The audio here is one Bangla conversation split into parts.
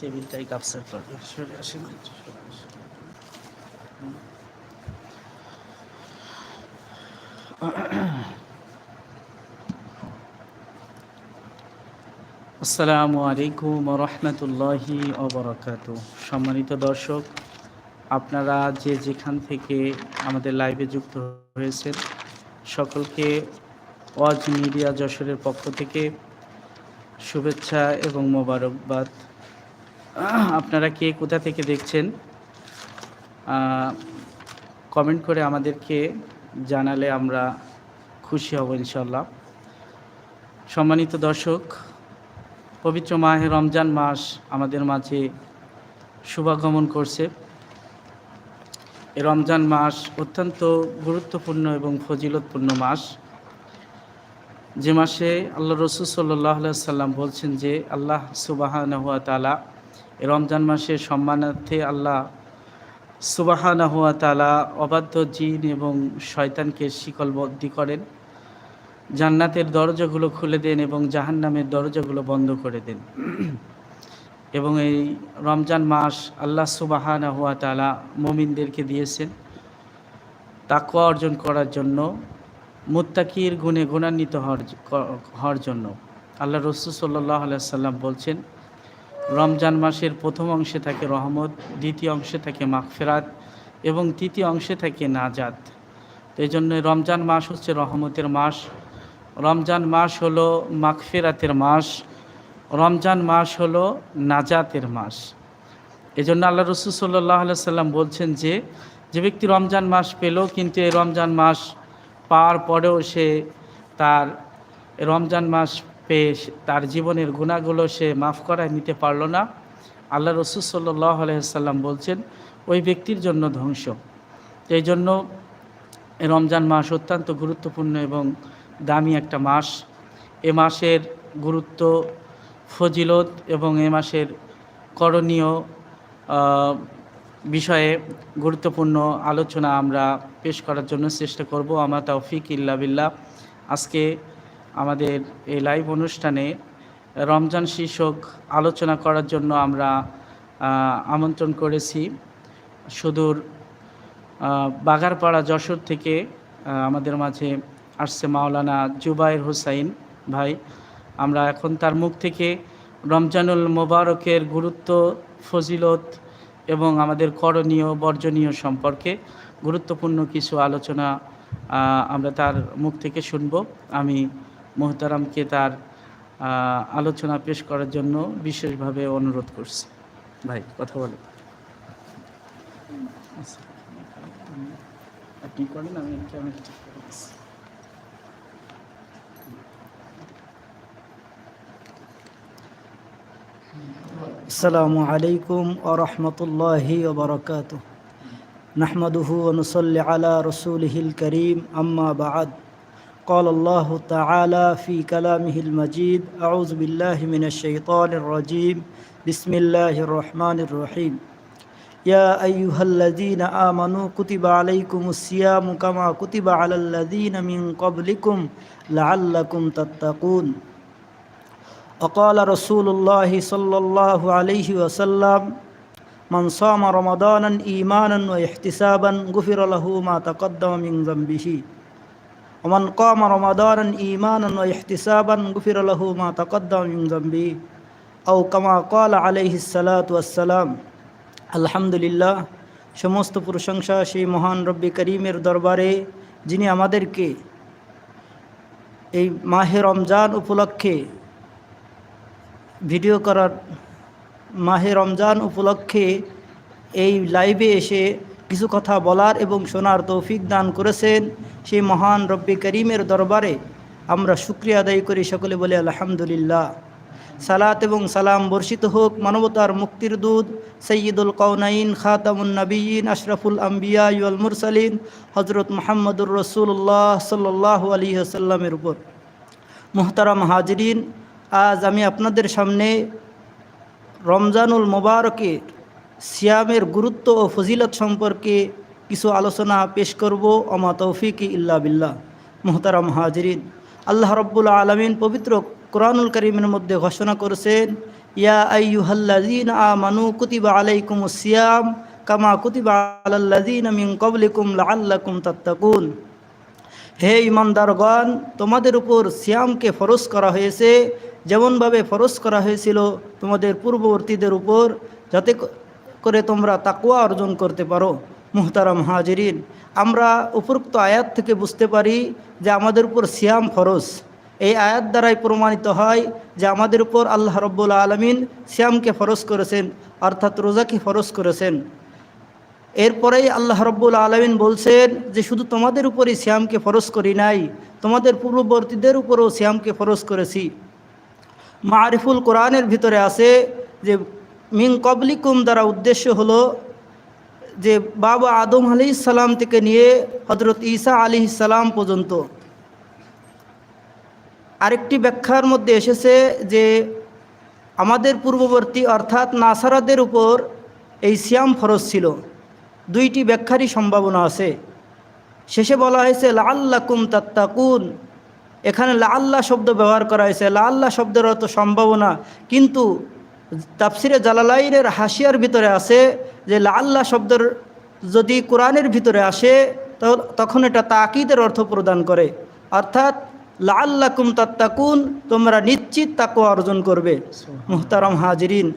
টেবিলটাই কাপসার সরে আসেন। আসসালামু আলাইকুম রহমতুল্লাহি অবরাকাত সম্মানিত দর্শক, আপনারা যে যেখান থেকে আমাদের লাইভে যুক্ত হয়েছেন, সকলকে ওয়াজ মিডিয়া যশোরের পক্ষ থেকে শুভেচ্ছা এবং মোবারকবাদ আপনারা কে কোথা থেকে দেখছেন? কমেন্ট করে আমাদেরকে জানালে আমরা খুশি হব ইনশাল্লাহ সম্মানিত দর্শক, পবিত্র মাহে রমজান মাস আমাদের মাঝে শুভাগমন করছে। রমজান মাস অত্যন্ত গুরুত্বপূর্ণ এবং ফজিলতপূর্ণ মাস। যে মাসে আল্লাহ রসুল সাল্লাহ সাল্লাম বলছেন যে, আল্লাহ সুবাহান হুয়া তালা রমজান মাসের সম্মানার্থে আল্লাহ সুবাহানা হুয়া তালা অবাধ্য জিন এবং শয়তানকে শিকলবদ্ধি করেন। জান্নাতের দরজাগুলো খুলে দেন এবং জাহান্নামের দরজাগুলো বন্ধ করে দেন। এবং এই রমজান মাস আল্লাহ সুবাহানা হুয়া তালা মমিনদেরকে দিয়েছেন তাকুয়া অর্জন করার জন্য, মুত্তাকির গুণে গুণান্বিত হওয়ার হওয়ার জন্য। আল্লাহ রসুল সাল্লাহ সাল্লাম বলছেন রমজান মাসের প্রথম অংশে থাকে রহমত, দ্বিতীয় অংশে থাকে মাগফেরাত এবং তৃতীয় অংশে থাকে নাজাত। এই জন্য রমজান মাস হচ্ছে রহমতের মাস। রমজান মাস হলো মাগফেরাতের মাস। রমজান মাস হলো নাজাতের মাস। এই জন্য আল্লাহ রসুল সাল্লাহ সাল্লাম বলছেন যে যে ব্যক্তি রমজান মাস পেল কিন্তু এই রমজান মাস পাওয়ার পরেও সে তার রমজান মাস পেয়ে তার জীবনের গুণাগুলো সে মাফ করায় নিতে পারল না। আল্লাহ রসুল সাল্লাহ আলহিহাল্লাম বলছেন, ওই ব্যক্তির জন্য ধ্বংস। এই জন্য রমজান মাস অত্যন্ত গুরুত্বপূর্ণ এবং দামি একটা মাস। এ মাসের গুরুত্ব, ফজিলত এবং এ মাসের করণীয় বিষয়ে গুরুত্বপূর্ণ আলোচনা আমরা পেশ করার জন্য চেষ্টা করব। আমার তৌফিক ইল্লা বিল্লাহ। আজকে আমাদের এই লাইভ অনুষ্ঠানে রমজান শীর্ষক আলোচনা করার জন্য আমরা আমন্ত্রণ করেছি। সুদূর বাগারপাড়া যশোর থেকে আমাদের মাঝে আসছে মাওলানা জুবাইর হুসাইন ভাই। আমরা এখন তার মুখ থেকে রমজানুল মোবারকের গুরুত্ব, ফজিলত এবং আমাদের করণীয়, বর্জনীয় সম্পর্কে গুরুত্বপূর্ণ কিছু আলোচনা আমরা তার মুখ থেকে শুনব। আমি মোহতারামকে তার আলোচনা পেশ করার জন্য বিশেষভাবে অনুরোধ করছি। ভাই, কথা বলেন। আসসালামু আলাইকুম ও রহমতুল্লাহি নাহমাদুহু অনুসল্লি আলা রসুল হিল করিম, আম্মা বাদ। قال الله تعالى في كلامه المجيد أعوذ بالله من الشيطان الرجيم. بسم الله الرحمن الرحيم. يا أيها الذين آمنوا كتب عليكم الصيام كما كتب على الذين من قبلكم لعلكم تتقون. وقال رسول الله صلى الله عليه وسلم من صام رمضانا إيمانا واحتسابا غفر له ما تقدم من ذنبه. ওমান কম রমাদান ইমান ইহতিসাবান গুফির আলহু মা তকদ্দাম জম্বি আউ কামা কল আলহিসালাতাম আলহামদুলিল্লাহ, সমস্ত প্রশংসা সেই মহান রব্বি করিমের দরবারে, যিনি আমাদেরকে এই মাহে রমজান উপলক্ষে ভিডিও করার, মাহে রমজান উপলক্ষে এই লাইভে এসে কিছু কথা বলার এবং শোনার তৌফিক দান করেছেন সেই মহান রব্বি করিমের দরবারে। আমরা শুক্রিয়া আদায় করি সকলে বলে আলহামদুলিল্লাহ। সালাত এবং সালাম বর্ষিত হোক মানবতার মুক্তির দুধ সৈয়দুল কৌনাইন খাতামুন নবীন আশরাফুল আম্বিয়া ইউল মুরসালিন হজরত মোহাম্মদুর রসুল্লাহ সাল্লাহ আলী আসাল্লামের উপর। মোহতারাম হাজরিন, আজ আমি আপনাদের সামনে রমজানুল মোবারকের সিয়ামের গুরুত্ব ও ফজিলত সম্পর্কে কিছু আলোচনা পেশ করব। অমা তৌফিক ইল্লা বিল্লাহ। মোহতারাম হাজরিন। আল্লাহ রব্বুল আলমিন পবিত্র কোরআনুল করিমের মধ্যে ঘোষণা করেছেন, ইয়া আইয়ুহাল্লাযীনা আমানু কুতিবা আলাইকুমুস সিয়াম কামা কুতিবা আলাল্লাযীনা মিন ক্বাবলিকুম লাআল্লাকুম তাত্তাকুন। হে ইমানদারগণ তোমাদের উপর সিয়ামকে ফরজ করা হয়েছে, যেমনভাবে ফরজ করা হয়েছিল তোমাদের পূর্ববর্তীদের উপর, যাতে করে তোমরা তাকুয়া অর্জন করতে পারো, মুহতারাম হাজিরিন। আমরা উপরোক্ত আয়াত থেকে বুঝতে পারি যে আমাদের উপর সিয়াম ফরজ। এই আয়াত দ্বারাই প্রমাণিত হয় যে আমাদের উপর আল্লাহ রব্বুল আলমিন সিয়ামকে ফরজ করেছেন, অর্থাৎ রোজাকে ফরজ করেছেন। এরপরেই আল্লাহ রব্বুল আলমিন বলছেন যে শুধু তোমাদের উপরই শ্যামকে ফরজ করি নাই, তোমাদের পূর্ববর্তীদের উপরও শ্যামকে ফরজ করেছি। মারিফুল কোরআনের ভিতরে আছে যে মিং কবলিকুম দ্বারা উদ্দেশ্য হলো যে বাবা আদম আলি সালাম থেকে নিয়ে হজরত ঈসা আলি সালাম পর্যন্ত। আরেকটি ব্যাখ্যার মধ্যে এসেছে যে আমাদের পূর্ববর্তী অর্থাৎ নাসারাদের উপর এই সিয়াম ফরজ ছিল। দুইটি ব্যাখ্যারই সম্ভাবনা আছে। শেষে বলা হয়েছে লাল্লাকুম তাত্তাকুন। এখানে লাল্লা শব্দ ব্যবহার করা হয়েছে। লাল্লা শব্দের অর্থ সম্ভাবনা। কিন্তু তাফসিরে জালালাইনের হাসিয়ার ভিতরে আছে যে লাল্লা শব্দের যদি কোরআনের ভিতরে আসে তখন এটা তাকিদের অর্থ প্রদান করে। অর্থাৎ লাল্লাকুম তাত্তাকুন, তোমরা নিশ্চিত তাকে অর্জন করবে, মুহতারাম হাজিরিন।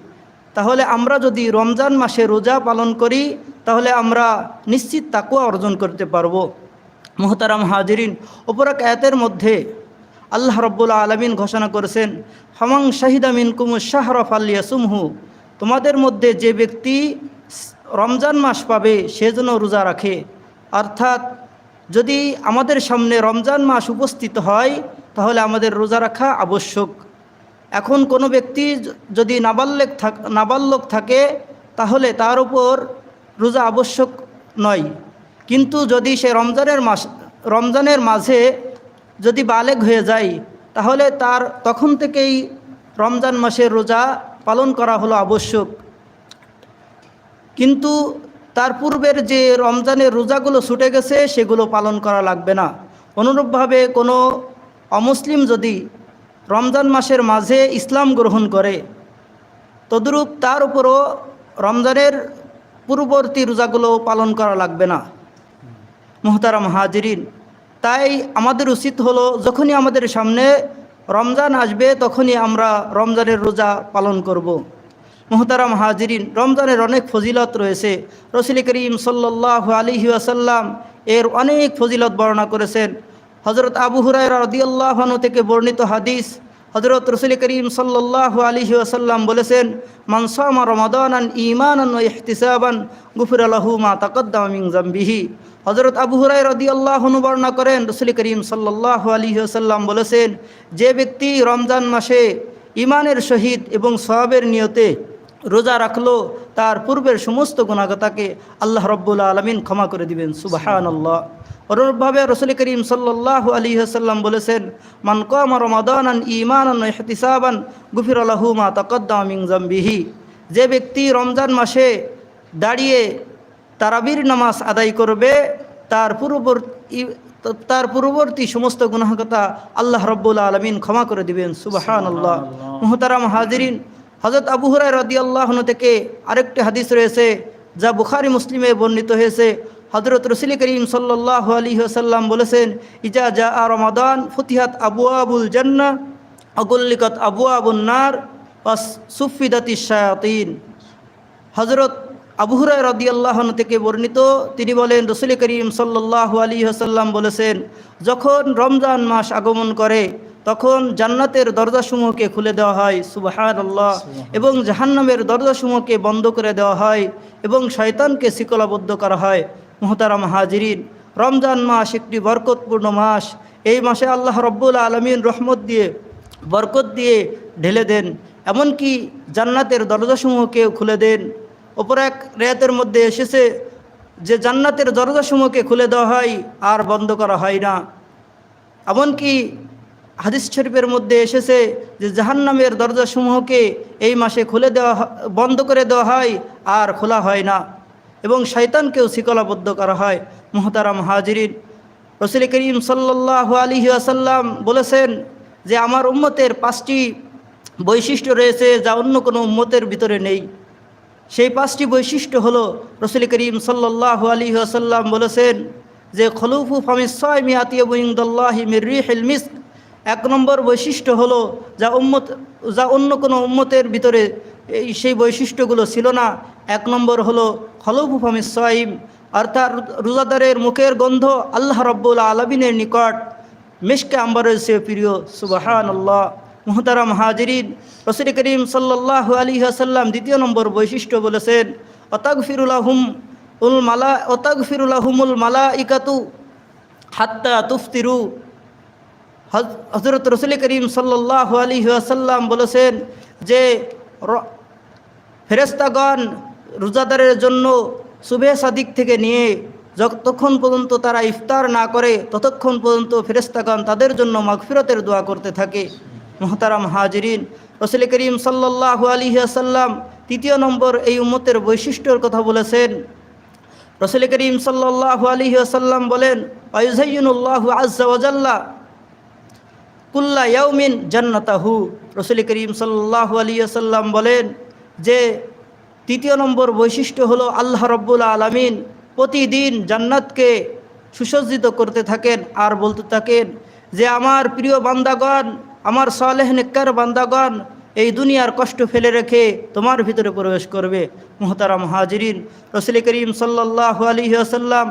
তাহলে আমরা যদি রমজান মাসে রোজা পালন করি, তাহলে আমরা নিশ্চিত তাকুয়া অর্জন করতে পারব, মোহতারাম হাজিরিন। অপরাক আয়াতের মধ্যে আল্লাহ রব্বুল আলমিন ঘোষণা করেছেন, হমাং শাহিদা মিন কুমু শাহরফ আলিয়াসুমহু তোমাদের মধ্যে যে ব্যক্তি রমজান মাস পাবে, সে যেন রোজা রাখে। অর্থাৎ, যদি আমাদের সামনে রমজান মাস উপস্থিত হয়, তাহলে আমাদের রোজা রাখা আবশ্যক। এখন কোনো ব্যক্তি যদি নাবাল্যক থাক নাবাল্যক থাকে, তাহলে তার উপর রোজা আবশ্যক নয়। কিন্তু যদি সে রমজানের মাস, রমজানের মাঝে যদি বালেগ হয়ে যায়, তাহলে তার তখন থেকেই রমজান মাসের রোজা পালন করা হলো আবশ্যক। কিন্তু তার পূর্বের যে রমজানের রোজাগুলো ছুটে গেছে, সেগুলো পালন করা লাগবে না। অনুরূপভাবে কোনো অমুসলিম যদি রমজান মাসের মাঝে ইসলাম গ্রহণ করে, তদ্রূপ তার উপরও রমজানের পূর্ববর্তী রোজাগুলো পালন করা লাগবে না। মোহতারাম হাজিরিন তাই আমাদের উচিত হলো যখনই আমাদের সামনে রমজান আসবে, তখনই আমরা রমজানের রোজা পালন করব। মোহতারাম হাজিরিন, রমজানের অনেক ফজিলত রয়েছে। রসুল করিম সাল্লাহ আলিহি আসাল্লাম এর অনেক ফজিলত বর্ণনা করেছেন। হজরত আবু হুরাই রদিয়াল্লাহনু থেকে বর্ণিত হাদিস হজরত রসুল করিম সাল্লাহ আলিহি আসাল্লাম বলেছেন মানসামা রমাদান ইমানান ও ইহতিসাবান গুফির আলহু মা তাকদ্দাম জাম্বিহি। হজরত আবু হুরাই রদি আল্লাহ বর্ণনা করেন, রসুল করিম সাল্লাহ আলী সাল্লাম বলেছেন, যে ব্যক্তি রমজান মাসে ইমানের সহিত এবং সবাবের নিয়তে রোজা রাখল, তার পূর্বের সমস্ত গুণাগতাকে আল্লাহ রব্বুল আলমিন ক্ষমা করে দিবেন সুবাহান আল্লাহ অনুরূপভাবে রসুল করিম সাল্লাহ আলী সাল্লাম বলেছেন, মান কম রমাদান ইমানান ইহতিসাবান গুফির আলহু মা তকদ্দাম জাম্বিহি। যে ব্যক্তি রমজান মাসে দাঁড়িয়ে তারাবির নামাজ আদায় করবে তার পূর্ববর্তী তার পূর্ববর্তী সমস্ত গুনাহকতা আল্লাহ রব্বুল আলমিন ক্ষমা করে দিবেন। সুবাহান আল্লাহ মোহতারাম হাজিরিন হজরত আবু হুরাই রদি আল্লাহন থেকে আরেকটি হাদিস রয়েছে যা বুখারি মুসলিমে বর্ণিত হয়েছে। হজরত রসুল করিম সাল্লাহ আলী সাল্লাম বলেছেন ইজা জা আ রমাদান ফতিহাত আবু আবুল জান্না অগুল্লিকত আবু আবুল নার ওয়াস সুফিদাতি শায়াতিন হজরত আবু হুরাই রদি আল্লাহন থেকে বর্ণিত তিনি বলেন রসুল করিম সাল্লাহ আলী হাসাল্লাম বলেছেন যখন রমজান মাস আগমন করে তখন জান্নাতের দরজাসমূহকে খুলে দেওয়া হয় সুবাহান আল্লাহ এবং জাহান্নামের দরজাসমূহকে বন্ধ করে দেওয়া হয় এবং শয়তানকে শিকলাবদ্ধ করা হয়। মোহতারাম হাজিরিন রমজান মাস একটি বরকতপূর্ণ মাস। এই মাসে আল্লাহ রব্বুল আলমিন রহমত দিয়ে বরকত দিয়ে ঢেলে দেন এমনকি জান্নাতের দরজাসমূহকেও খুলে দেন। অপর এক রেয়াতের মধ্যে এসেছে যে জান্নাতের দরজাসমূহকে খুলে দেওয়া হয় আর বন্ধ করা হয় না। এমনকি হাদিস শরীফের মধ্যে এসেছে যে জাহান্নামের দরজাসমূহকে এই মাসে খুলে দেওয়া বন্ধ করে দেওয়া হয় আর খোলা হয় না এবং শয়তানকেও শিকলাবদ্ধ করা হয়। মোহতারাম হাজিরিন, রসুল করিম সাল্লাহ আলী আসাল্লাম বলেছেন যে আমার উম্মতের পাঁচটি বৈশিষ্ট্য রয়েছে যা অন্য কোনো উম্মতের ভিতরে নেই। সেই পাঁচটি বৈশিষ্ট্য হলো, রসুল করিম সাল্লাহ আলী আসাল্লাম বলেছেন যে, খলুফু ফামিসাইমি আতিয়াবুইন্দুল্লাহি মিরিহিল মিস্ক। এক নম্বর বৈশিষ্ট্য হলো, যা উম্মত, যা অন্য কোনো উম্মতের ভিতরে এই সেই বৈশিষ্ট্যগুলো ছিল না। এক নম্বর হলো, খলুফু ফামিসাইম অর্থাৎ রোজাদারের মুখের গন্ধ আল্লাহ রব্বুল আলমিনের নিকট। মিশকে আম্বারের সে প্রিয় সুবাহান আল্লাহ মোহতারাম হাজিরিন। রসুল করিম সাল্লাহ আলী আসাল্লাম দ্বিতীয় নম্বর বৈশিষ্ট্য বলেছেন অতাগ ফিরুলাহুম উল মালা অতাগ ফিরুলাহুমুল মালা ইকাতু হাত্তা তুফতিরু। হজরত রসুল করিম সাল্লাহ আলী আসাল্লাম বলেছেন যে ফেরেস্তাগণ রোজাদারের জন্য শুভে সাদিক থেকে নিয়ে যতক্ষণ পর্যন্ত তারা ইফতার না করে, ততক্ষণ পর্যন্ত ফেরেস্তাগণ তাদের জন্য মাগফিরতের দোয়া করতে থাকে। মোহতারাম হাজরিন। রসুল করিম সাল্লাহ আলী আসাল্লাম তৃতীয় নম্বর এই উম্মতের বৈশিষ্ট্যর কথা বলেছেন। রসুল করিম সাল্লাহ আলী আসাল্লাম বলেন আয়ুজাইনুল্লাহ আজ্লা কুল্লা ইয়াউমিন জান্নাতাহু। রসুল করিম সাল্লাহ আলী আসাল্লাম বলেন যে, তৃতীয় নম্বর বৈশিষ্ট্য হলো আল্লাহ রব্বুল আলমিন প্রতিদিন জান্নাতকে সুসজ্জিত করতে থাকেন আর বলতে থাকেন যে, আমার প্রিয় বান্দাগণ আমার সালেহ নেকর বান্দাগণ এই দুনিয়ার কষ্ট ফেলে রেখে তোমার ভিতরে প্রবেশ করবে। মোহতারাম হাজিরিন, রসুল করিম সাল্লাহ আলী আসাল্লাম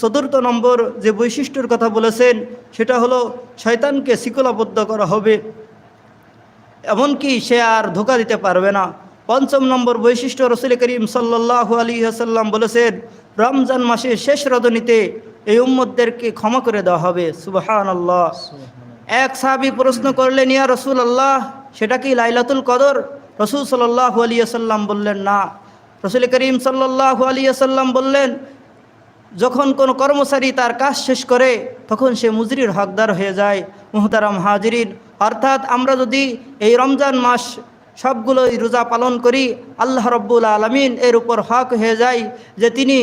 চতুর্থ নম্বর যে বৈশিষ্ট্যর কথা বলেছেন, সেটা হলো শয়তানকে শিকলাবদ্ধ করা হবে। এমনকি সে আর ধোকা দিতে পারবে না। পঞ্চম নম্বর বৈশিষ্ট্য রসুল করিম সাল্লাহ আলী আসাল্লাম বলেছেন, রমজান মাসের শেষ রজনীতে এই উম্মদদেরকে ক্ষমা করে দেওয়া হবে। সুবাহান আল্লাহ এক সাহাবি প্রশ্ন করলেন, ইয়া রসুল আল্লাহ সেটা কি লাইলাতুল কদর? রসুল সাল্লাহ আলী আসাল্লাম বললেন, না। রসুল করিম সাল্লাহ আলী আসাল্লাম বললেন, যখন কোনো কর্মচারী তার কাজ শেষ করে, তখন সে মুজরির হকদার হয়ে যায়, মুহতারাম হাজরিন। অর্থাৎ আমরা যদি এই রমজান মাস সবগুলোই রোজা পালন করি, আল্লাহ রব্বুল আলমিন এর উপর হক হয়ে যায় যে তিনি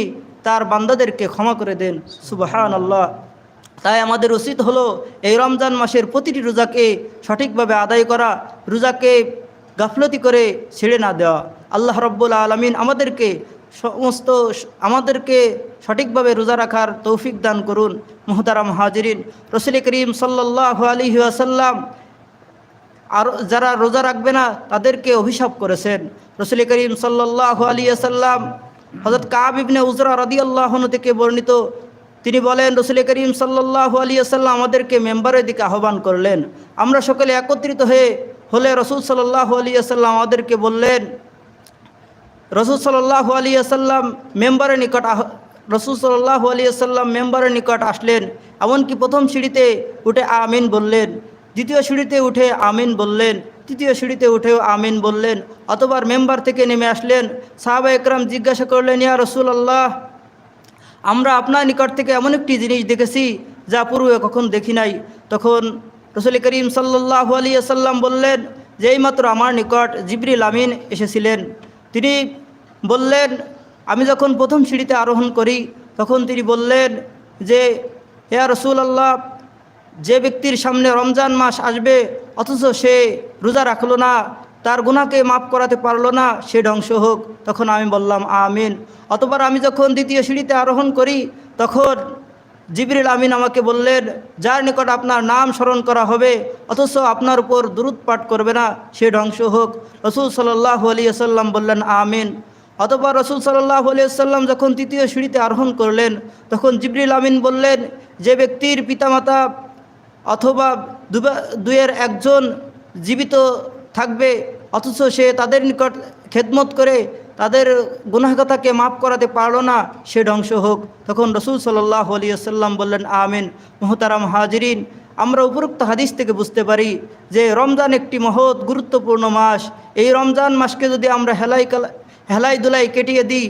তার বান্দাদেরকে ক্ষমা করে দেন। সুবাহান আল্লাহ তাই আমাদের উচিত হলো এই রমজান মাসের প্রতিটি রোজাকে সঠিকভাবে আদায় করা, রোজাকে গাফলতি করে ছেড়ে না দেওয়া। আল্লাহ রব্বুল আলমিন আমাদেরকে সমস্ত, আমাদেরকে সঠিকভাবে রোজা রাখার তৌফিক দান করুন। মোহতারাম হাজিরিন, রসুল করিম সাল্লাহ আলী আসাল্লাম আর যারা রোজা রাখবে না, তাদেরকে অভিশাপ করেছেন। রসুল করিম সাল্লাহ আলী আসাল্লাম হজরত কাব ইবনে উজরা রদি আল্লাহন থেকে বর্ণিত তিনি বলেন, রসুল করিম সাল্লাহ আলী আসাল্লাম আমাদেরকে মেম্বারের দিকে আহ্বান করলেন। আমরা সকলে একত্রিত হয়ে হলে রসুল সাল্লাহ আলী আসাল্লাম আমাদেরকে বললেন, রসুল সাল্লাহ আলী আসাল্লাম মেম্বারের নিকট রসুল সাল্লাহ আলী আসাল্লাম মেম্বারের নিকট আসলেন, এমনকি প্রথম সিঁড়িতে উঠে আমিন বললেন, দ্বিতীয় সিঁড়িতে উঠে আমিন বললেন, তৃতীয় সিঁড়িতে উঠেও আমিন বললেন, অতবার মেম্বার থেকে নেমে আসলেন। সাহাবা একরাম জিজ্ঞাসা করলেন, ইয়া রসুল আল্লাহ আমরা আপনার নিকট থেকে এমন একটি জিনিস দেখেছি, যা পূর্বে কখন দেখি নাই। তখন রসুল করিম সাল্লাহ আলী বললেন যে এইমাত্র আমার নিকট জিবরিল আমিন এসেছিলেন, তিনি বললেন, আমি যখন প্রথম সিঁড়িতে আরোহণ করি, তখন তিনি বললেন যে হেয়া রসুল আল্লাহ যে ব্যক্তির সামনে রমজান মাস আসবে, অথচ সে রোজা রাখল না তার গুণাকে মাফ করাতে পারল না, সে ধ্বংস হোক। তখন আমি বললাম, আমিন। অতবার আমি যখন দ্বিতীয় সিঁড়িতে আরোহণ করি, তখন জিবরিল আমিন আমাকে বললেন, যার নিকট আপনার নাম স্মরণ করা হবে, অথচ আপনার উপর দূরত পাঠ করবে না, সে ধ্বংস হোক। রসুল সাল্লাহ আলী আসাল্লাম বললেন, আমিন। অতপর রসুল সাল্লাহ আলিয়াল্লাম যখন তৃতীয় সিঁড়িতে আরোহণ করলেন, তখন জিবরিল আমিন বললেন, যে ব্যক্তির পিতামাতা অথবা দুয়ের একজন জীবিত থাকবে অথচ সে তাদের নিকট খেদমত করে তাদের গুনাহগাতাকে মাফ করাতে পারল না, সে ধ্বংস হোক। তখন রসুল সাল্লাহ আলিয়াল্লাম বললেন, আমিন, মোহতারাম হাজরিন। আমরা উপরোক্ত হাদিস থেকে বুঝতে পারি যে রমজান একটি মহৎ, গুরুত্বপূর্ণ মাস। এই রমজান মাসকে যদি আমরা হেলাই হেলাই দুলাই কেটিয়ে দিই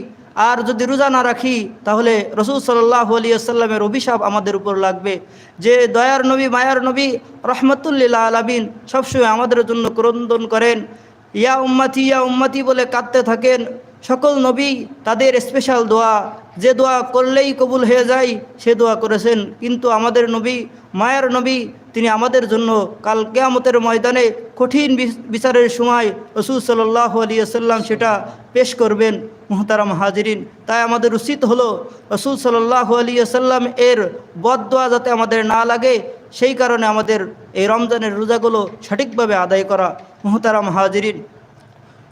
আর যদি রোজা না রাখি, তাহলে রসুল সাল্লাহ আলী আসাল্লামের অভিশাপ আমাদের উপর লাগবে। যে দয়ার নবী, মায়ার নবী রহমতুল্লিল্লা আলাবিন সবসময় আমাদের জন্য ক্রন্দন করেন। ইয়া উম্মাতি ইয়া উম্মাতি বলে কাঁদতে থাকেন। সকল নবী তাদের স্পেশাল দোয়া, যে দোয়া করলেই কবুল হয়ে যায়, সে দোয়া করেছেন। কিন্তু আমাদের নবী, মায়ার নবী, তিনি আমাদের জন্য কাল কেয়ামতের ময়দানে কঠিন বিচারের সময় রসুল সাল্লাহ আলিয়া সাল্লাম সেটা পেশ করবেন, মোহতারাম হাজিরিন। তাই আমাদের উচিত হলো রসুল সাল্লাহ আলিয়া সাল্লাম এর বদোয়া যাতে আমাদের না লাগে, সেই কারণে আমাদের এই রমজানের রোজাগুলো সঠিকভাবে আদায় করা। মোহতারাম হাজিরিন।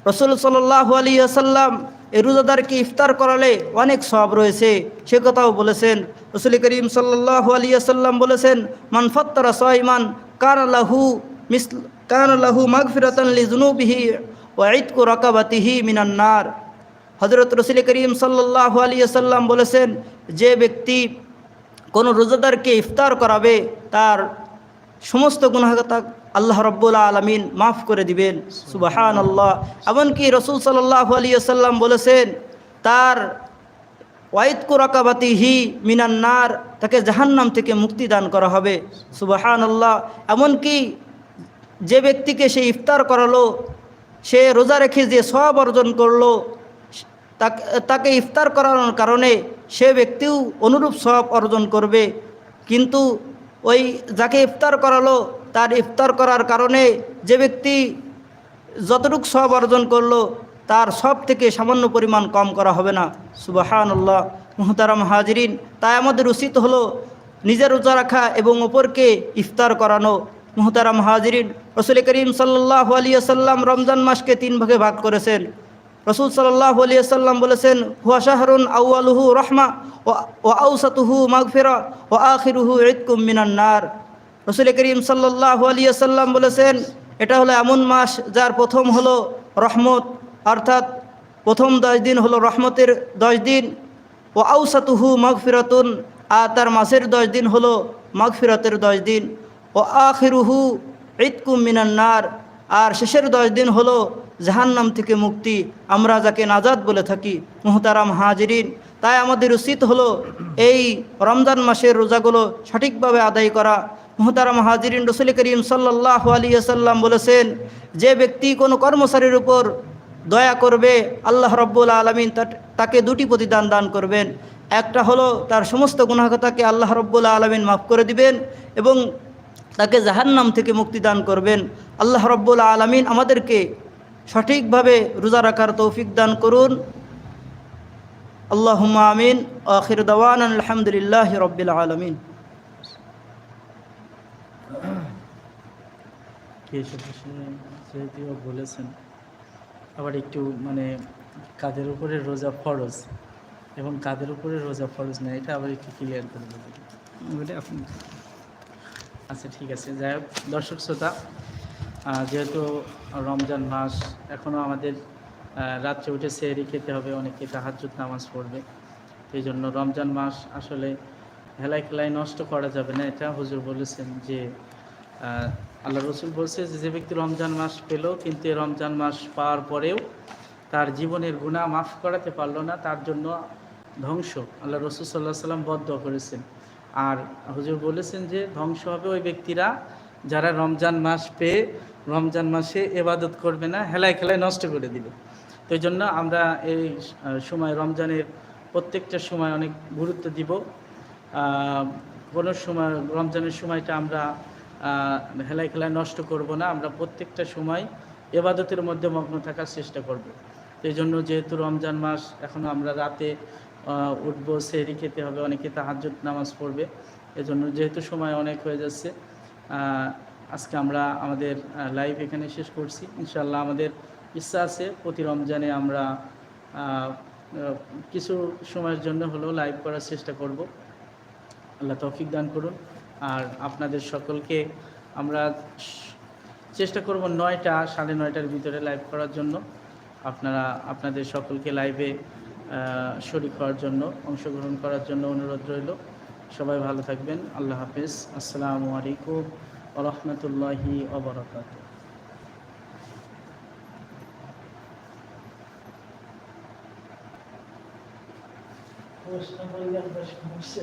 রসুল সাল্লাহ আলী আসাল্লাম এই রোজাদারকে ইফতার করালে অনেক সব রয়েছে। সে কথাও বলেছেন, রসুল করিম সাল্লাহ আলী আসাল্লাম বলেছেন মানফত্তরা সয়মান কান লাহু মিস কান লাহু মাগফিরাতান লি জুনুবিহি ও ঈদকু রাকাবাতিহি মিনান্নার হজরত রসুল করিম সাল্লাহ আলী আসাল্লাম বলেছেন, যে ব্যক্তি কোনো রোজাদারকে ইফতার করাবে, তার সমস্ত গুণাগতা আল্লাহ রব্বুল আলমিন মাফ করে দিবেন। সুবাহান আল্লাহ এমনকি রসুল সাল্লাহ আলিয়াল্লাম বলেছেন, তার ওয়াইদ কুরাকাবাতি হি মিনান্নার তাকে জাহান্নাম থেকে মুক্তি দান করা হবে। সুবাহান আল্লাহ এমনকি যে ব্যক্তিকে সে ইফতার করালো, সে রোজা রেখে যে সব অর্জন করল, তাকে ইফতার করানোর কারণে সে ব্যক্তিও অনুরূপ সব অর্জন করবে। কিন্তু ওই যাকে ইফতার করালো তার ইফতার করার কারণে যে ব্যক্তি যতটুক সব অর্জন করল, তার সব থেকে সামান্য পরিমাণ কম করা হবে না। সুবাহান আল্লাহ মুহতারাম হাজরিন, তাই আমাদের উচিত হলো নিজের রোজা রাখা এবং অপরকে ইফতার করানো। মুহতারাম হাজরিন, রসুল করিম সাল্লাহ আলিয়া সাল্লাম রমজান মাসকে তিন ভাগে ভাগ করেছেন। রসুল সাল্লাহ আলিয়া সাল্লাম বলেছেন, হুয়া শাহরুন আউআলুহু রহমা ও আউসাতুহু মাগফিরা ও আখিরুহু ঈদকুম মিনান্নার রসুল করিম সাল্লাহ আলিয়া সাল্লাম বলেছেন, এটা হলো এমন মাস যার প্রথম হলো রহমত, অর্থাৎ প্রথম দশ দিন হলো রহমতের দশ দিন। ও আউসাতুহু মাগফিরাতুন, আর তার মাসের দশ দিন হলো মাগফিরাতের দশ দিন। ও আখিরুহু ঈদকুম মিনান্নার আর শেষের দশ দিন হলো জাহান্নাম থেকে মুক্তি। আমরা যাকে নাজাদ বলে থাকি, মুহতারাম হাজিরিন। তাই আমাদের উচিত হলো এই রমজান মাসের রোজাগুলো সঠিকভাবে আদায় করা। মুহতারাম হাজিরিন রসুল করিম সাল্লাহ আলিয়া সাল্লাম বলেছেন, যে ব্যক্তি কোনো কর্মচারীর উপর দয়া করবে, আল্লাহ রব্বুল আলমিন তাকে দুটি প্রতিদান দান করবেন। একটা হলো তার সমস্ত গুণাগতাকে আল্লাহ রব্বুল আলমিন মাফ করে দিবেন এবং তাকে জাহান্নাম থেকে মুক্তি দান করবেন। আল্লাহ রব্বুল আলমিন আমাদেরকে সঠিকভাবে রোজা রাখার তৌফিক দান করুন। আল্লাহ আমিন। আখির দাওয়ান আলহামদুলিল্লাহ রব্বিল আলমিন। কে এসে যেহেতু বলেছেন। আবার একটু মানে কাদের উপরে রোজা ফরজ এবং কাদের উপরে রোজা ফরজ না এটা আবার একটু ক্লিয়ার করে দেবেন ওটা আপনি আচ্ছা ঠিক আছে। যাই হোক দর্শক শ্রোতা যেহেতু রমজান মাস এখনও আমাদের রাত্রে উঠে সেহরি খেতে হবে অনেকে তাহাজ্জুদ নামাজ পড়বে। এই জন্য রমজান মাস আসলে হেলাই খেলায় নষ্ট করা যাবে না। এটা হুজুর বলেছেন যে আল্লাহ রসুল বলছে, যে যে ব্যক্তি রমজান মাস পেল, কিন্তু এই রমজান মাস পাওয়ার পরেও তার জীবনের গুণা মাফ করাতে পারল না, তার জন্য ধ্বংস। আল্লাহ রসুল সাল্লাহ সাল্লাম বদ্ধ করেছেন। আর হুজুর বলেছেন যে, ধ্বংস হবে ওই ব্যক্তিরা যারা রমজান মাস পেয়ে রমজান মাসে এবাদত করবে না, হেলায় খেলায় নষ্ট করে দিবে। তো এই জন্য আমরা এই সময়, রমজানের প্রত্যেকটা সময় অনেক গুরুত্ব দিব। কোনো সময়, রমজানের সময়টা আমরা হেলায় খেলায় নষ্ট করব না, আমরা প্রত্যেকটা সময় এবাদতের মধ্যে মগ্ন থাকার চেষ্টা করব। এই জন্য যেহেতু রমজান মাস এখনও আমরা রাতে উঠবো, সেহরি খেতে হবে, অনেকে তাহাজ্জুদ নামাজ পড়বে। এজন্য যেহেতু সময় অনেক হয়ে যাচ্ছে আজকে আমরা আমাদের লাইভ এখানে শেষ করছি। ইনশাল্লাহ আমাদের ইচ্ছা আছে, প্রতি রমজানে আমরা কিছু সময়ের জন্য হলেও লাইভ করার চেষ্টা করব। আল্লাহ তৌফিক দান করুন। আর আপনাদের সকলকে আমরা চেষ্টা করব নয়টা, সাড়ে নয়টার ভিতরে লাইভ করার জন্য। আপনারা, আপনাদের সকলকে লাইভে শরিক হওয়ার জন্য, অংশগ্রহণ করার জন্য অনুরোধ রইল। সবাই ভালো থাকবেন। আল্লাহ হাফিজ। আসসালামু আলাইকুম রহমতুল্লাহি অবরাকাত প্রশ্ন করলে আমরা সমস্যা